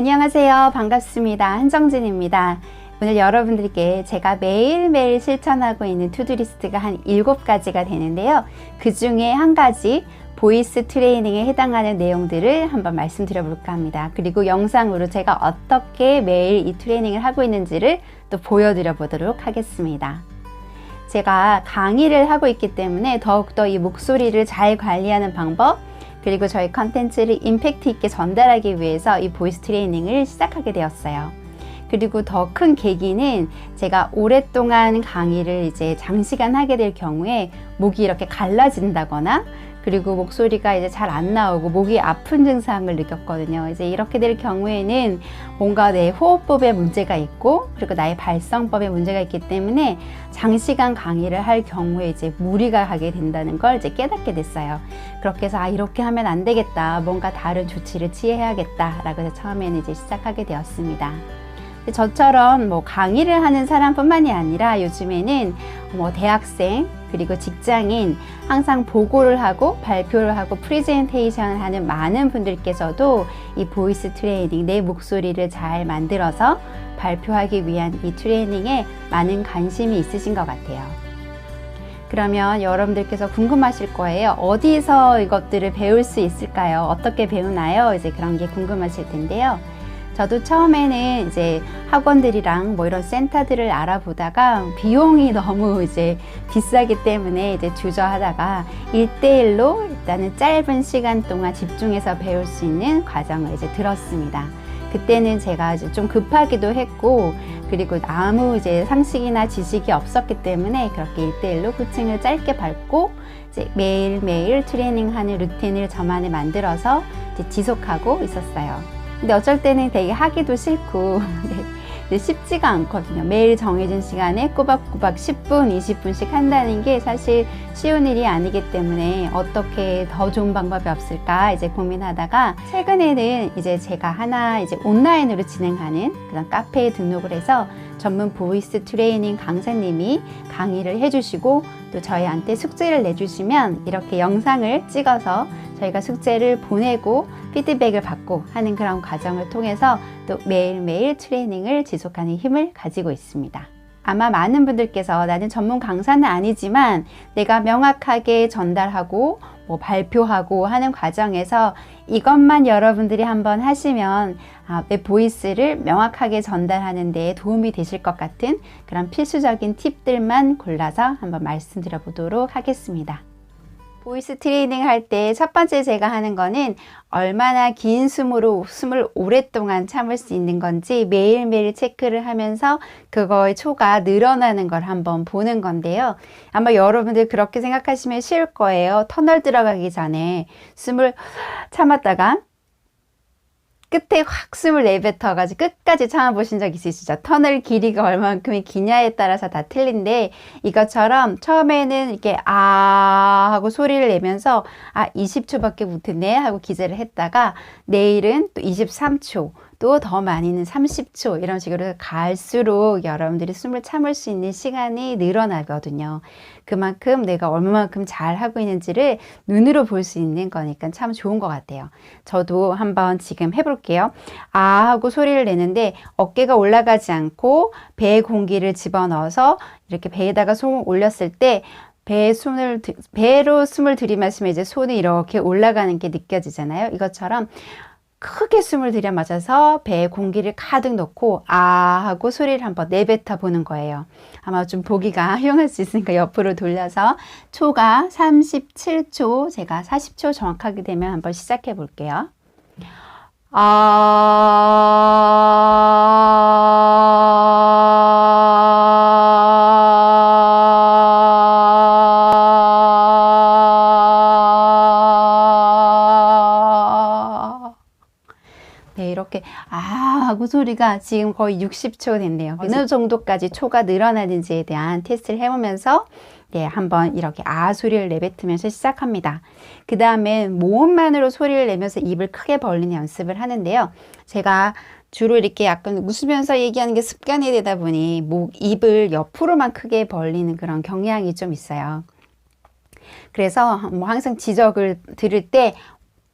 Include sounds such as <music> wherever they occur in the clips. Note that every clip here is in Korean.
안녕하세요. 반갑습니다. 한정진입니다. 오늘 여러분들께 제가 매일매일 실천하고 있는 투두리스트가 한 7가지가 되는데요. 그 중에 한 가지 보이스 트레이닝에 해당하는 내용들을 한번 말씀드려 볼까 합니다. 그리고 영상으로 제가 어떻게 매일 이 트레이닝을 하고 있는지를 또 보여드려 보도록 하겠습니다. 제가 강의를 하고 있기 때문에 더욱더 이 목소리를 잘 관리하는 방법, 그리고 저희 컨텐츠를 임팩트 있게 전달하기 위해서 이 보이스 트레이닝을 시작하게 되었어요. 그리고 더 큰 계기는 제가 오랫동안 강의를 이제 장시간 하게 될 경우에 목이 이렇게 갈라진다거나 그리고 목소리가 이제 잘 안 나오고 목이 아픈 증상을 느꼈거든요. 이제 이렇게 될 경우에는 뭔가 내 호흡법에 문제가 있고 그리고 나의 발성법에 문제가 있기 때문에 장시간 강의를 할 경우에 이제 무리가 가게 된다는 걸 이제 깨닫게 됐어요. 그렇게 해서 아 이렇게 하면 안 되겠다. 뭔가 다른 조치를 취해야겠다라고 해서 처음에는 이제 시작하게 되었습니다. 저처럼 뭐 강의를 하는 사람뿐만이 아니라 요즘에는 뭐 대학생 그리고 직장인 항상 보고를 하고 발표를 하고 프리젠테이션을 하는 많은 분들께서도 이 보이스 트레이닝 내 목소리를 잘 만들어서 발표하기 위한 이 트레이닝에 많은 관심이 있으신 것 같아요. 그러면 여러분들께서 궁금하실 거예요. 어디서 이것들을 배울 수 있을까요? 어떻게 배우나요? 이제 그런 게 궁금하실 텐데요. 저도 처음에는 이제 학원들이랑 뭐 이런 센터들을 알아보다가 비용이 <laughs> 너무 이제 비싸기 때문에 이제 주저하다가 일대일로 일단은 짧은 시간 동안 집중해서 배울 수 있는 과정을 이제 들었습니다. 그때는 제가 이제 좀 급하기도 했고 그리고 아무 이제 상식이나 지식이 없었기 때문에 그렇게 일대일로 코칭을 짧게 밟고 이제 매일매일 트레이닝하는 루틴을 저만의 만들어서 지속하고 있었어요. 근데 어쩔 때는 되게 하기도 싫고 <laughs> 네, 쉽지가 않거든요. 매일 정해진 시간에 꼬박꼬박 10분, 20분씩 한다는 게 사실 쉬운 일이 아니기 때문에 어떻게 더 좋은 방법이 없을까 이제 고민하다가 최근에는 이제 제가 하나 이제 온라인으로 진행하는 그런 카페에 등록을 해서 전문 보이스 트레이닝 강사님이 강의를 해주시고 또 저희한테 숙제를 내주시면 이렇게 영상을 찍어서 저희가 숙제를 보내고 피드백을 받고 하는 그런 과정을 통해서 또 매일매일 트레이닝을 지속하는 힘을 가지고 있습니다. 아마 많은 분들께서 나는 전문 강사는 아니지만 내가 명확하게 전달하고 뭐 발표하고 하는 과정에서 이것만 여러분들이 한번 하시면 아, 내 보이스를 명확하게 전달하는 데 도움이 되실 것 같은 그런 필수적인 팁들만 골라서 한번 말씀드려 보도록 하겠습니다. 보이스 트레이닝 할 때 첫 번째 제가 하는 거는 얼마나 긴 숨으로 숨을 오랫동안 참을 수 있는 건지 매일매일 체크를 하면서 그거의 초가 늘어나는 걸 한번 보는 건데요. 아마 여러분들 그렇게 생각하시면 쉬울 거예요. 터널 들어가기 전에 숨을 참았다가 끝에 확 숨을 내뱉어가지고 끝까지 참아보신 적 있으시죠? 터널 길이가 얼만큼이 기냐에 따라서 다 틀린데 이것처럼 처음에는 이렇게 아 하고 소리를 내면서 아 20초밖에 못했네 하고 기재를 했다가 내일은 또 23초 또 더 많이는 30초 이런 식으로 갈수록 여러분들이 숨을 참을 수 있는 시간이 늘어나거든요. 그만큼 내가 얼마만큼 잘 하고 있는지를 눈으로 볼 수 있는 거니까 참 좋은 것 같아요. 저도 한번 지금 해볼게요. 아 하고 소리를 내는데 어깨가 올라가지 않고 배에 공기를 집어넣어서 이렇게 배에다가 손을 올렸을 때 배에 손을 배로 숨을 들이마시면 이제 손이 이렇게 올라가는 게 느껴지잖아요. 이것처럼 크게 숨을 들여마셔서 배에 공기를 가득 넣고 아 하고 소리를 한번 내뱉어 보는 거예요. 아마 좀 보기가 <laughs> 흉할 수 있으니까 옆으로 돌려서 초가 37초 제가 40초 정확하게 되면 한번 시작해 볼게요. 아 이렇게 아 하고 소리가 지금 거의 60초 됐네요. 어느 정도까지 초가 늘어나는지에 대한 테스트를 해보면서 네, 한번 이렇게 아 소리를 내뱉으면서 시작합니다. 그 다음에 모음만으로 소리를 내면서 입을 크게 벌리는 연습을 하는데요. 제가 주로 이렇게 약간 웃으면서 얘기하는 게 습관이 되다 보니 목, 입을 옆으로만 크게 벌리는 그런 경향이 좀 있어요. 그래서 뭐 항상 지적을 들을 때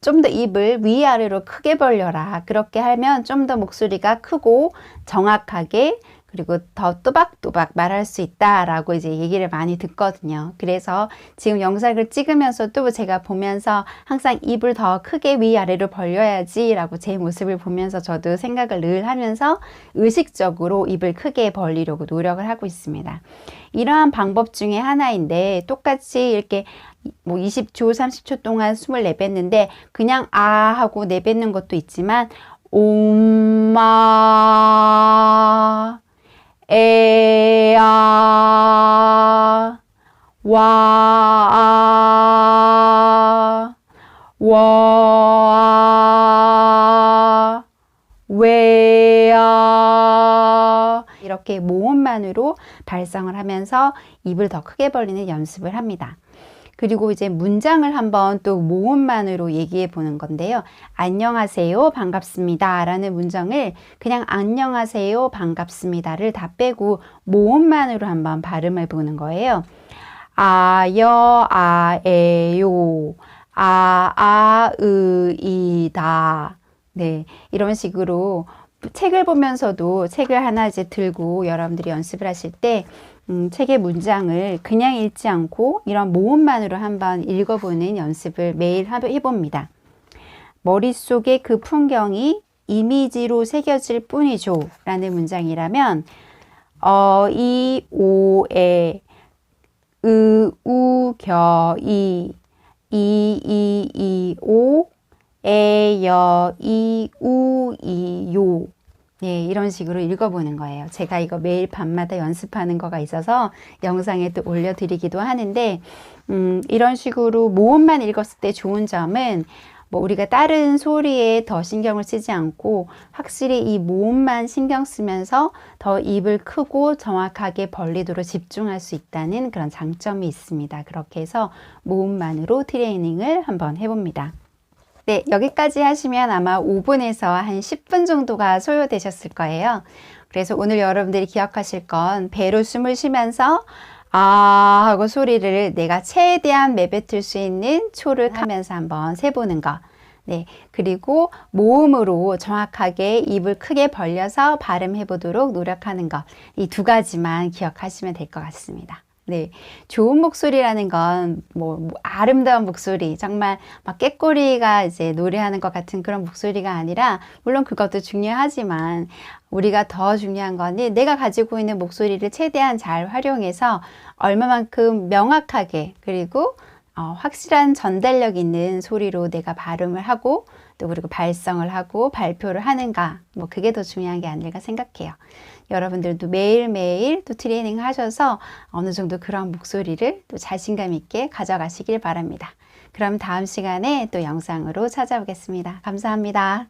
좀 더 입을 위아래로 크게 벌려라. 그렇게 하면 좀 더 목소리가 크고 정확하게 그리고 더 또박또박 말할 수 있다라고 이제 얘기를 많이 듣거든요. 그래서 지금 영상을 찍으면서도 제가 보면서 항상 입을 더 크게 위아래로 벌려야지라고 제 모습을 보면서 저도 생각을 늘 하면서 의식적으로 입을 크게 벌리려고 노력을 하고 있습니다. 이러한 방법 중에 하나인데 똑같이 이렇게 뭐 20초, 30초 동안 숨을 내뱉는데 그냥 아 하고 내뱉는 것도 있지만 엄마 에야 와와 왜야 이렇게 모음만으로 발성을 하면서 입을 더 크게 벌리는 연습을 합니다. 그리고 이제 문장을 한번 또 모음만으로 얘기해 보는 건데요. 안녕하세요, 반갑습니다. 라는 문장을 그냥 안녕하세요, 반갑습니다를 다 빼고 모음만으로 한번 발음해 보는 거예요. 아여, 아에요, 아, 아, 으, 이 다. 네. 이런 식으로 책을 보면서도 책을 하나 이제 들고 여러분들이 연습을 하실 때 음, 책의 문장을 그냥 읽지 않고 이런 모음만으로 한번 읽어보는 연습을 매일 하- 해봅니다. 머릿속에 그 풍경이 이미지로 새겨질 뿐이죠. 라는 문장이라면, 어, 이, 오, 에, 으, 우, 겨, 이, 이, 이, 이, 오, 에, 여, 이, 우, 이, 요. 네, 이런 식으로 읽어보는 거예요. 제가 이거 매일 밤마다 연습하는 거가 있어서 영상에 또 올려드리기도 하는데, 음, 이런 식으로 모음만 읽었을 때 좋은 점은 뭐 우리가 다른 소리에 더 신경을 쓰지 않고 확실히 이 모음만 신경 쓰면서 더 입을 크고 정확하게 벌리도록 집중할 수 있다는 그런 장점이 있습니다. 그렇게 해서 모음만으로 트레이닝을 한번 해봅니다. 네, 여기까지 하시면 아마 5분에서 한 10분 정도가 소요되셨을 거예요. 그래서 오늘 여러분들이 기억하실 건 배로 숨을 쉬면서 아 하고 소리를 내가 최대한 내뱉을 수 있는 초를 하면서 한번 세보는 거. 네. 그리고 모음으로 정확하게 입을 크게 벌려서 발음해 보도록 노력하는 것. 이 두 가지만 기억하시면 될 것 같습니다. 네. 좋은 목소리라는 건뭐 아름다운 목소리, 정말 막 깨꼬리가 이제 노래하는 것 같은 그런 목소리가 아니라 물론 그것도 중요하지만 우리가 더 중요한 거는 내가 가지고 있는 목소리를 최대한 잘 활용해서 얼마만큼 명확하게 그리고 어, 확실한 전달력 있는 소리로 내가 발음을 하고 또 그리고 발성을 하고 발표를 하는가 뭐 그게 더 중요한 게 아닐까 생각해요. 여러분들도 매일매일 또 트레이닝 하셔서 어느 정도 그런 목소리를 또 자신감 있게 가져가시길 바랍니다. 그럼 다음 시간에 또 영상으로 찾아오겠습니다. 감사합니다.